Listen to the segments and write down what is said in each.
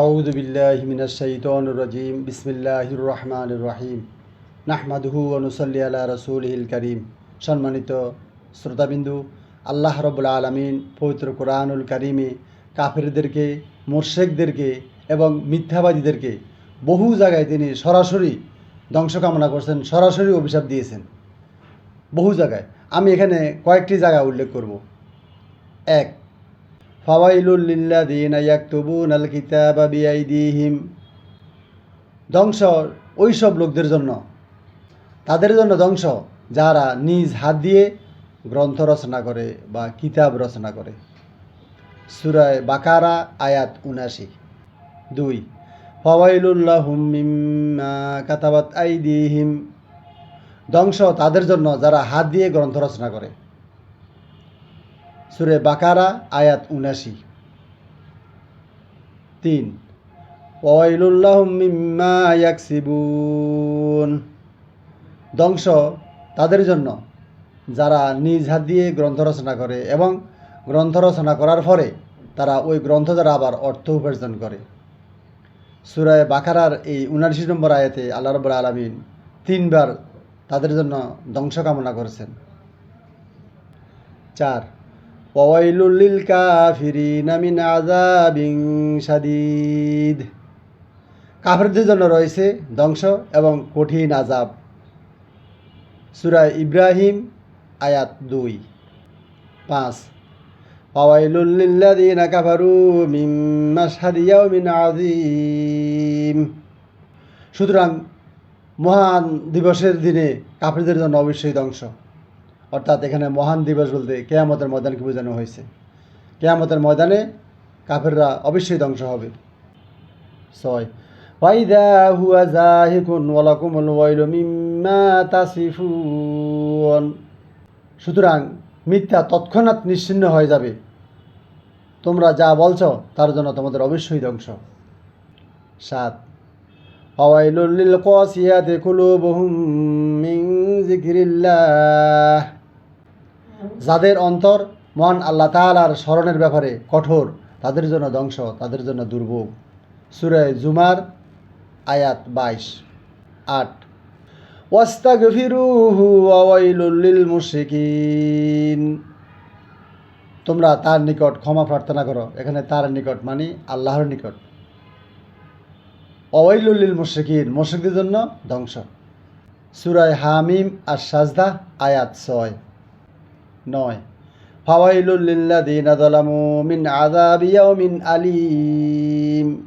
আউযু বিল্লাহি মিনাশ শাইতানির রাজিম। বিসমিল্লাহির রহমানির রহিম। নাহমাদুহু ওয়া নুসাল্লি আলা রাসূলিহিল কারীম। সম্মানিত শ্রোতাবিন্দু, আল্লাহ রাব্বুল আলামিন পবিত্র কোরআনুল কারীমে কাফেরদেরকে মোরশেকদেরকে এবং মিথ্যাবাদীদেরকে বহু জায়গায় তিনি সরাসরি ধ্বংস কামনা করছেন, সরাসরি অভিশাপ দিয়েছেন। বহু জায়গায়। আমি এখানে কয়েকটি জায়গা উল্লেখ করব। এক ফাওয়াইলুল ধ্বংস ওই সব লোকদের জন্য, তাদের জন্য ধ্বংস, যারা নিজ হাত দিয়ে গ্রন্থ রচনা করে বা কিতাব রচনা করে। সুরায় বাকারা, আয়াত উনাশি। দুই কাতাবাত আইদিহিম। ধ্বংস তাদের জন্য যারা হাত দিয়ে গ্রন্থ রচনা করে। সুরে বাকারা, আয়াত উনাশি তিন, ওয়াইলুল্লাহুম মিম্মা ইয়াকসিবুন। ধ্বংস তাদের জন্য, যারা নিজ হাত দিয়ে গ্রন্থ রচনা করে এবং গ্রন্থ রচনা করার পরে তারা ওই গ্রন্থ দ্বারা আবার অর্থ উপার্জন করে। সুরায় বাকারার এই উনাশি নম্বর আয়াতে আল্লাহ রব্বুল আলমিন তিনবার তাদের জন্য ধ্বংস কামনা করেছেন। চার ওয়াইলুল্লিল কাফিরিনা মিন আযাবিন শাদীদ। কাফেরদের জন্য রয়েছে ধ্বংস এবং কঠিন আজাব সুরা ইব্রাহিম, আয়াত দুই। পাঁচ। ওয়াইলুল লিল্লাযীনা কাফারু মিন মাশহাদি ইয়াউমিন আযীম। সুতরাং মহান দিবসের দিনে কাফেরদের জন্য অবশ্যই ধ্বংস। অর্থাৎ এখানে মহান দিবস বলতে কেয়ামতের ময়দানকে বোঝানো হয়েছে। কেয়ামতের ময়দানে কাফেররা অবশ্যই ধ্বংস হবে। ছয় হুয়া সুতরাং মিথ্যা তৎক্ষণাৎ নিশ্চিন্ন হয়ে যাবে। তোমরা যা বলছো তার জন্য তোমাদের অবশ্যই ধ্বংস। সাত, অওয়াইলুল কসিয়াতে কুলুবুহুম মিন জিকিরিল্লাহ যাদের অন্তর মন আল্লাহ তাআলার স্মরণের ব্যাপারে কঠোর, তাদের জন্য ধ্বংস, তাদের জন্য দুর্ভোগ। সুরে জুমার আয়াত বাইশ, আট। মুশরিকিন। তোমরা তার নিকট ক্ষমা প্রার্থনা করো। এখানে তার নিকট মানে আল্লাহর নিকট। অওয়াইলুল্লিল মুশরিকিন, মুশরিকদের জন্য ধ্বংস। সুরায় হামিম আর সাজদা আয়াত ছয়। নয়। মিন ইয়াউমিন আলিম।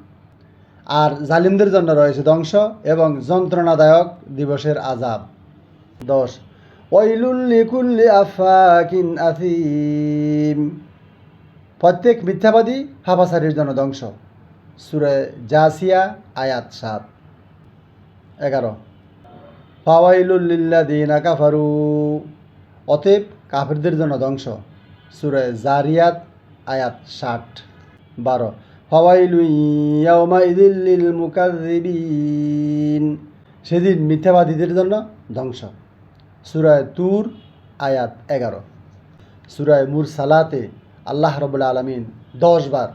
আর জালিমদের জন্য রয়েছে ধ্বংস এবং যন্ত্রণাদায়ক দিবসের আজাব দশ। ওয়াইলুল্লি কুল্লি আফাকিন আথিম প্রত্যেক মিথ্যাবাদী হাফাসারির জন্য ধ্বংস। সুরে জাসিয়া, আয়াত সাত। এগারো। ফাওয়াইলুল্লিল্লাযীনা কাফারু। অতএব কাফেরদের জন্য ধ্বংস। সুরে জারিয়াত আয়াত ষাট। বারো মুকাজ্জিবিন সেদিন মিথ্যাবাদীদের জন্য ধ্বংস। সুরায় তুর, আয়াত এগারো। সুরায় মুর সালাতে আল্লাহ রবুল্লা আলমিন দশ বার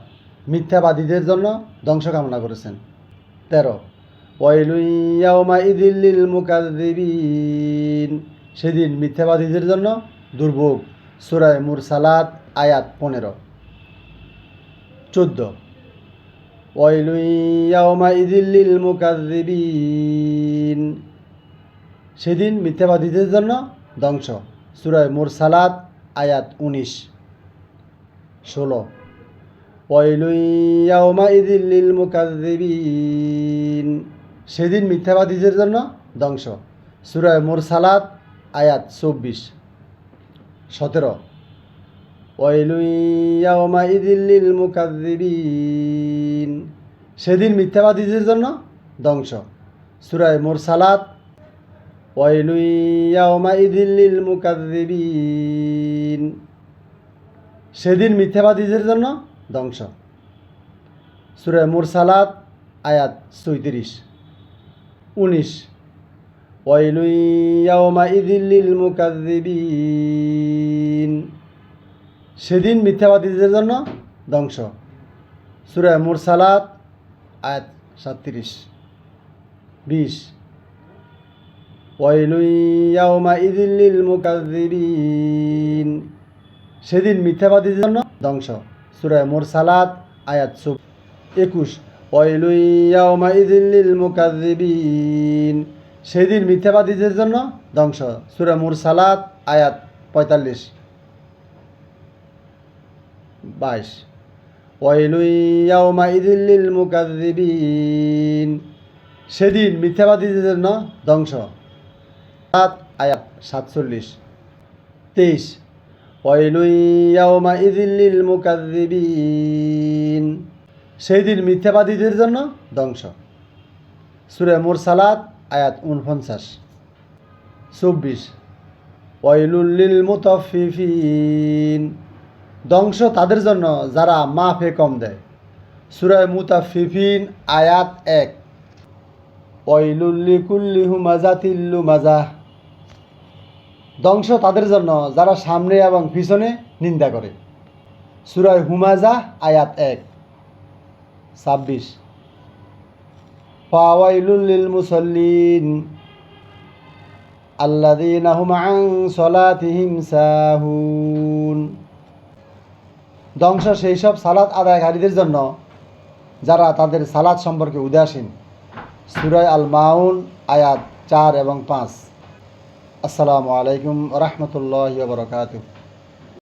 মিথ্যাবাদীদের জন্য ধ্বংস কামনা করেছেন। তেরো ওয়াইলুইয়াউমা ইদিল্লিল মুকাদ্দিবিন সেদিন মিথ্যাবাদীদের জন্য দুর্ভোগ। সুরায় মুরসালাত, আয়াত পনেরো। চোদ্দ। ওয়াইলুইয়াউমা ইদিল্লিল মুকাদ্দিবিন সেদিন মিথ্যাবাদীদের জন্য ধ্বংস। সুরায় মুরসালাত, আয়াত উনিশ। ষোলো। ওয়াইলুইয়াউমা ইদিল্লিল মুকাদ্দিবিন সেদিন মিথ্যাবাদীদের জন্য ধ্বংস। সুরায় মুরসালাত, আয়াত চব্বিশ। সতেরো। সেদিন মিথ্যাবাদীদের জন্য ধ্বংস। সুরায় ইদিল্লিল মুকাদ্দিবিন সেদিন মিথ্যাবাদীদের জন্য ধ্বংস। সুরে মুরসালাত, আয়াত চৌত্রিশ উনিশ। ওয়াইলুইয়াউমা ইদিল্লিল মুকাদ্দিবিন সেদিন মিথ্যাবাদীদের জন্য ধ্বংস। সুরে মুরসালাত, আয়াত সাতত্রিশ, বিশ। ওয়াইলুইয়াউমা ইদিল্লিল মুকাদ্দিবিন সেদিন মিথ্যাবাদীদের জন্য ধ্বংস। সুরায় মুরসালাত, আয়াত সুব একুশ। ওয়াইলুইয়াউমা ইদিল্লিল মুকাদ্দিবিন সেদিন মিথ্যাবাদীদের জন্য ধ্বংস। সুরা মুরসালাত, আয়াত পঁয়তাল্লিশ। বাইশ। ওয়াইলুইয়াউমা ইদিল্লিল মুকাদ্দিবিন সেদিন মিথ্যাবাদীদের জন্য ধ্বংস। সাত, আয়াত সাতচল্লিশ। তেইশ। ওয়াইলুইয়াউমা ইদিল্লিল মুকাদ্দিবিন সেই দিন মিথ্যাবাদীদের জন্য ধ্বংস। সুরে মুরসালাত আয়াত উনপঞ্চাশ চব্বিশ ওয়াইলুল্লিল মুতাফিফিন ধ্বংস তাদের জন্য যারা মাফে কম দেয়। সুরায় মুতাফিফিন আয়াত এক। ওয়াইলুল্লি কুল্লি হুমাজা তিল্লু মাজা ধ্বংস তাদের জন্য যারা সামনে এবং পিছনে নিন্দা করে। সুরায় হুমাজা, আয়াত এক। ছাব্বিশ ফাওয়াইলুল্লিল মুসল্লিন হুম আন সলাতিহিম সাহুন। ধ্বংস সেই সব সালাত আদায়কারীদের জন্য যারা তাদের সালাদ সম্পর্কে উদাসীন। সুরায় আল মাউন আয়াত চার এবং পাঁচ। আসসালামু আলাইকুম রহমতুল্লাহ বরকাতুহ।